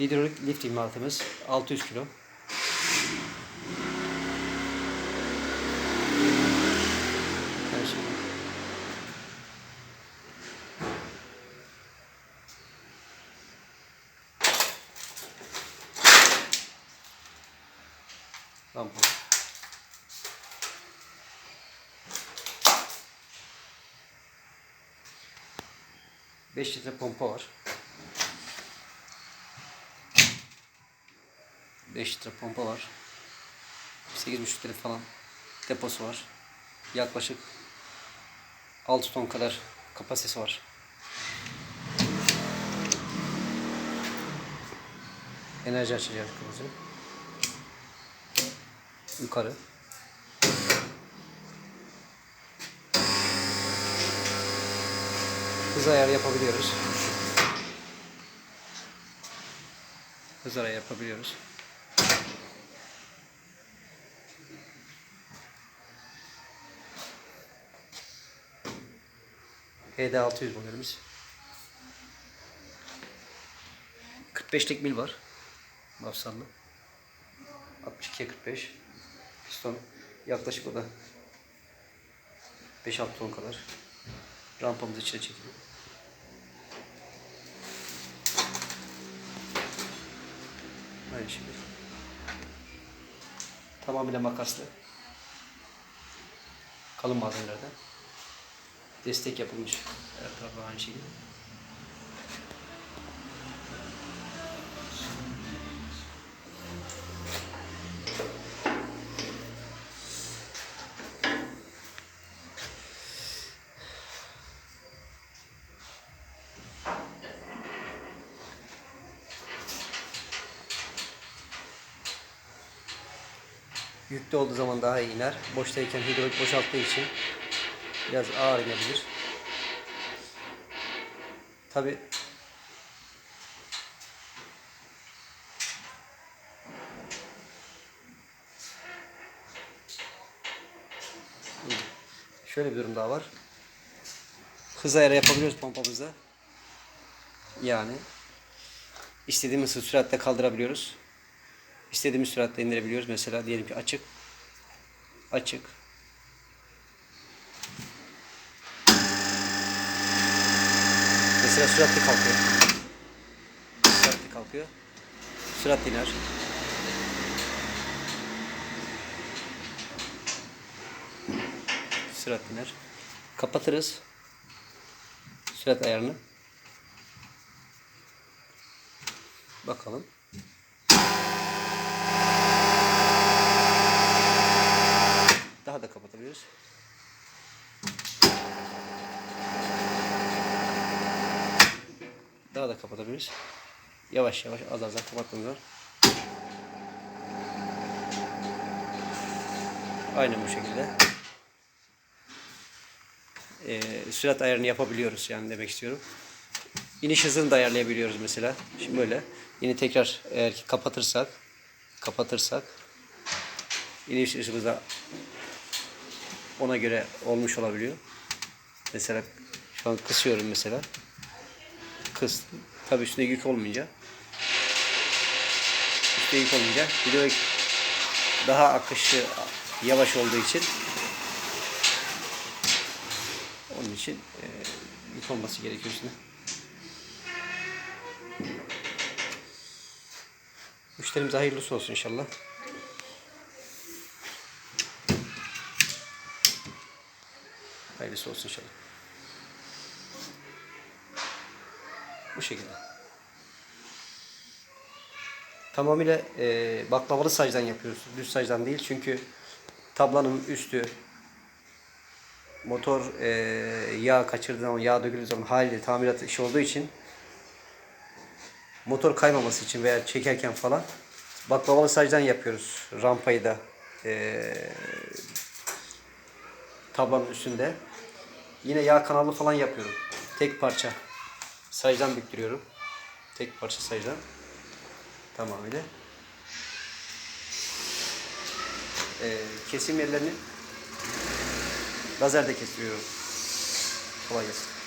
Hidrolik lift imalatımız 600 kilo. Şimdi Lampa. Beş litre pompa var. 5 litre pompa var. 8,5 litre falan deposu var. Yaklaşık 6 ton kadar kapasitesi var. Enerji açacak kılıcı. Yukarı. Hız ayarı yapabiliyoruz. Hız ayarı yapabiliyoruz. HD 600 modelimiz. 45'lik mil var. Mafsallı. 62'ye 45. Piston yaklaşık o da 5-6 ton kadar. Rampamız içine çekiliyor. Aynı şekilde. Tamamıyla makaslı. Kalın malzemelerden destek yapılmış. Her tarafa aynı şekilde. Yüklü olduğu zaman daha iyi iner. Boştayken hidrolik boşalttığı için biraz ağır inebilir. Tabi şöyle bir durum daha var. Hız ayarı yapabiliyoruz pompamızda. Yani istediğimiz süratle kaldırabiliyoruz. İstediğimiz süratle indirebiliyoruz. Mesela diyelim ki açık. Açık. Mesela süratli kalkıyor. Süratli kalkıyor. Sürat iner. Sürat iner. Kapatırız. Sürat ayarını. Bakalım. Daha da kapatabiliyoruz. Daha da kapatabiliriz. Yavaş yavaş az az kapatmamız var. Aynen bu şekilde. Ee, sürat ayarını yapabiliyoruz yani demek istiyorum. İniş hızını da ayarlayabiliyoruz mesela. Şimdi böyle. Yine tekrar eğer ki kapatırsak kapatırsak iniş hızımız da ona göre olmuş olabiliyor. Mesela şu an kısıyorum mesela kız. Tabii üstüne yük olmayınca. Üstüne yük olmayınca video daha akışı yavaş olduğu için onun için e, yük olması gerekiyor üstüne. Müşterimize hayırlısı olsun inşallah. Hayırlısı olsun inşallah. Bu şekilde. Tamamıyla e, baklavalı sacdan yapıyoruz. Düz sacdan değil. Çünkü tablanın üstü motor e, yağ kaçırdığı zaman, yağ döküldüğü zaman haliyle tamirat işi olduğu için motor kaymaması için veya çekerken falan baklavalı sacdan yapıyoruz. Rampayı da e, tablanın üstünde. Yine yağ kanalı falan yapıyorum. Tek parça sayıdan büktürüyorum. Tek parça sayıdan. Tamamıyla. Ee, kesim yerlerini lazerde kestiriyorum. Kolay gelsin.